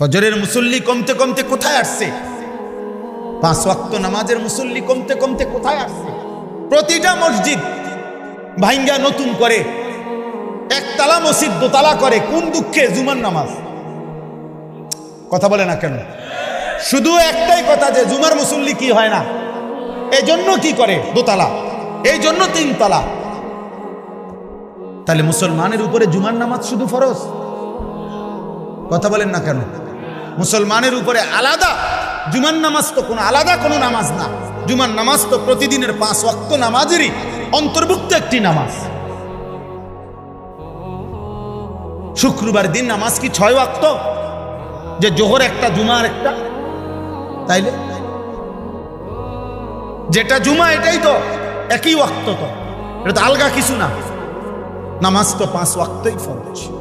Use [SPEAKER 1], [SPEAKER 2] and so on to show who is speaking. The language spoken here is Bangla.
[SPEAKER 1] ফজরের মুসল্লি কমতে কমতে কোথায় আসছে? পাঁচ ওয়াক্ত নামাজের মুসল্লি কমতে কমতে কোথায় আসছে? প্রতিটা মসজিদ ভাইঙ্গা নতুন করে। একতলা মসজিদ দোতলা করে, কোন দুঃখে জুমার নামাজ? কথা বলে না কেন? শুধু একটাই কথা যে জুমার মুসল্লি কি হয় না? এই জন্য কি করে? দোতলা। এই জন্য তিনতলা। তাহলে মুসলমানের উপরে জুমার নামাজ শুধু ফরজ? কথা বলেন না কেন? মুসলমানের উপরে আলাদা। জুমার নামাজ তো কোনো আলাদা, কোনো নামাজ না। জুমার নামাজ তো প্রতিদিনের পাঁচ ওয়াক্ত নামাজেরই অন্তর্ভুক্ত একটি নামাজ। শুক্রবার দিন নামাজ কি ছয় ওয়াক্ত? যে জোহর একটা, জুমার একটা। তাইলে? যেটা জুমা, এটাই তো একই ওয়াক্ত তো। এটা তো আলগা কিছু না। নামাজ তো পাঁচ ওয়াক্তই ফরজ।